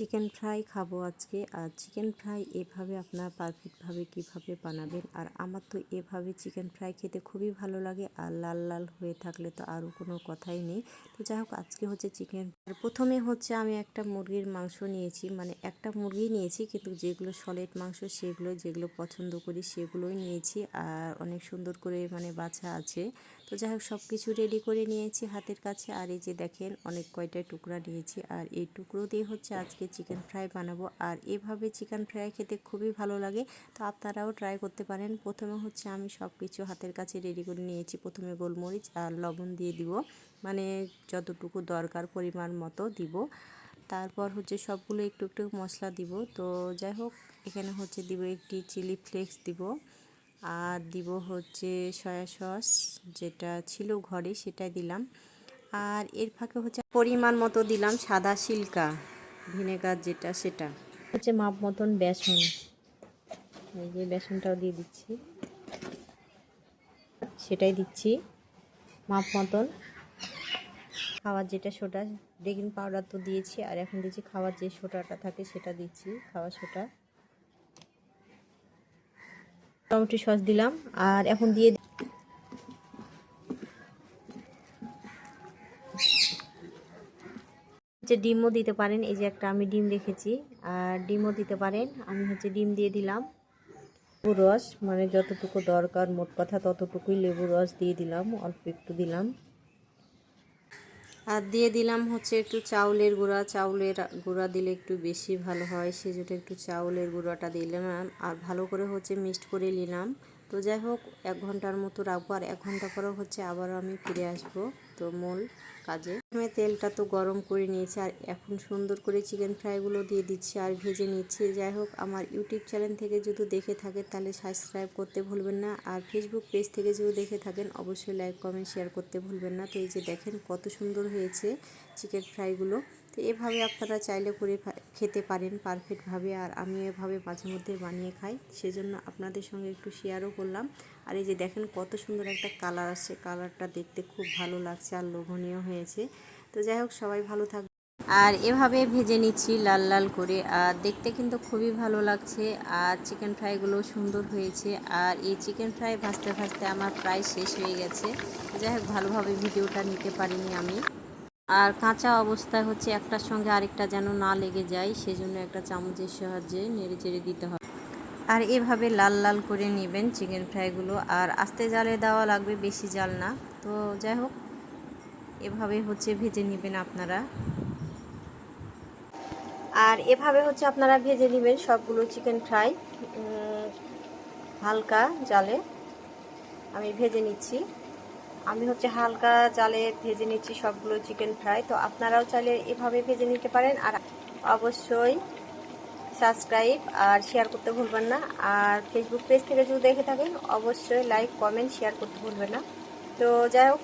Chicken fry খাব আজকে। আর chicken fry এভাবে আপনারা পারফেক্টভাবে কীভাবে বানাবেন? আর আমার তো এভাবে চিকেন ফ্রাই খেতে খুবই ভালো লাগে আর লাল লাল হয়ে থাকলে তো আরও কোনো কথাই নেই। তো যাই হোক, আজকে হচ্ছে চিকেন আর প্রথমে হচ্ছে আমি একটা মুরগির মাংস নিয়েছি মানে একটা মুরগি নিয়েছি, কিন্তু যেগুলো সলিড মাংস, সেগুলো যেগুলো পছন্দ করি সেগুলোই নিয়েছি। আর অনেক সুন্দর করে মানে বাছা আছে। তো যাই হোক সব কিছু রেডি করে নিয়েছি হাতের কাছে। আর এই যে দেখেন, অনেক কয়টা টুকরা নিয়েছি। আর এই টুকরো দিয়ে হচ্ছে আজকে চিকেন ফ্রাই বানাবো। আর এভাবে চিকেন ফ্রাই খেতে খুবই ভালো লাগে। তো আপনারাও ট্রাই করতে পারেন। প্রথমে হচ্ছে আমি সব কিছু হাতের কাছে রেডি করে নিয়েছি। প্রথমে গোলমরিচ আর লবণ দিয়ে দিব। মানে যতটুকু দরকার পরিমাণ মতো দিব। তারপর হচ্ছে সবগুলো একটু একটু মশলা দিব। তো যাই হোক, এখানে হচ্ছে দিব একটি চিলি ফ্লেক্স দিব। আর দিব হচ্ছে সয়া সস যেটা ছিল ঘরে সেটা দিলাম। আর এর ফাঁকে হচ্ছে পরিমাণ মতো দিলাম সাদা সিল্কা, ভিনেগার যেটা সেটা। হচ্ছে মাপ মতন বেসন। এই যে বেসনটাও দিয়ে দিচ্ছি। সেটাই দিচ্ছি, মাপ মতন। খাওয়ার যেটা সোটা বেকিং পাউডার তো দিয়েছি, আর এখন দিচ্ছি খাওয়ার যে সোটাটা থাকে সেটা দিচ্ছি, খাওয়ার সোটা টমেটো সস দিলাম আর এখন দিয়ে যে ডিমও দিতে পারেন, এই যে একটা আমি ডিম রেখেছি, আর ডিমও দিতে পারেন। আমি হচ্ছে ডিম দিয়ে দিলাম লেবু রস মানে যতটুকু দরকার, মোট কথা ততটুকুই লেবু রস দিয়ে দিলাম, অল্প একটু দিলাম। আর দিয়ে দিলাম হচ্ছে একটু চাউলের গুঁড়া। চাউলের গুঁড়া দিলে একটু বেশি ভালো হয়, সেজন্য একটু চাউলের গুঁড়াটা দিলাম। আর ভালো করে হচ্ছে মিক্সড করে নিলাম। তো যাই হোক, এক ঘণ্টার মতো রাখব আর এক ঘণ্টা পরেও হচ্ছে আবারও আমি ফিরে আসব তো মূল কাজে। প্রথমে তেলটা তো গরম করে নিয়েছি আর এখন সুন্দর করে চিকেন ফ্রাইগুলো দিয়ে দিচ্ছি আর ভেজে নিচ্ছি। যাই হোক, আমার ইউটিউব চ্যানেল থেকে যদি দেখে থাকেন তাহলে সাবস্ক্রাইব করতে ভুলবেন না আর ফেসবুক পেজ থেকে যদি দেখে থাকেন অবশ্যই লাইক কমেন্ট শেয়ার করতে ভুলবেন না। তো এই যে দেখেন কত সুন্দর হয়েছে চিকেন ফ্রাইগুলো তো এভাবে আপনারা চাইলে করে খেতে পারেন পারফেক্টভাবে আর আমি এভাবে মাঝে মধ্যে বানিয়ে খাই, সেজন্য আপনাদের সঙ্গে একটু শেয়ারও করলাম। আর এই যে দেখেন কত সুন্দর একটা কালার আসছে কালারটা দেখতে খুব ভালো লাগছে আর লোভনীয় হয়েছে। তো যাই হোক, সবাই ভালো থাকবে আর এভাবে ভেজে নিচ্ছি লাল লাল করে। আর দেখতে কিন্তু খুবই ভালো লাগছে। আর চিকেন ফ্রাইগুলো সুন্দর হয়েছে। আর এই চিকেন ফ্রাই ভাজতে ভাজতে আমার প্রায় শেষ হয়ে গেছে। যাই হোক, ভালোভাবে ভিডিওটা নিতে পারিনি আমি। আর কাঁচা অবস্থায় হচ্ছে একটার সঙ্গে আরেকটা যেন না লেগে যায়, সেজন্য একটা চামচের সাহায্যে নেড়ে চেড়ে দিতে হবে আর এভাবে লাল লাল করে নেবেন চিকেন ফ্রাইগুলো। আর আস্তে জালে দেওয়া লাগবে, বেশি জাল না। তো যাই হোক, এভাবে হচ্ছে ভেজে নেবেন আপনারা। আর এভাবে হচ্ছে আপনারা ভেজে নেবেন সবগুলো চিকেন ফ্রাই হালকা জালে। আমি ভেজে নিচ্ছি। আমি হচ্ছে হালকা চালে ভেজে নিচ্ছি সবগুলো চিকেন ফ্রাই তো আপনারাও চাইলে এভাবে ভেজে নিতে পারেন। আর অবশ্যই সাবস্ক্রাইব আর শেয়ার করতে ভুলবেন না। আর ফেসবুক পেজ থেকে যদি দেখে থাকেন, অবশ্যই লাইক কমেন্ট শেয়ার করতে ভুলবেন না। তো যাই হোক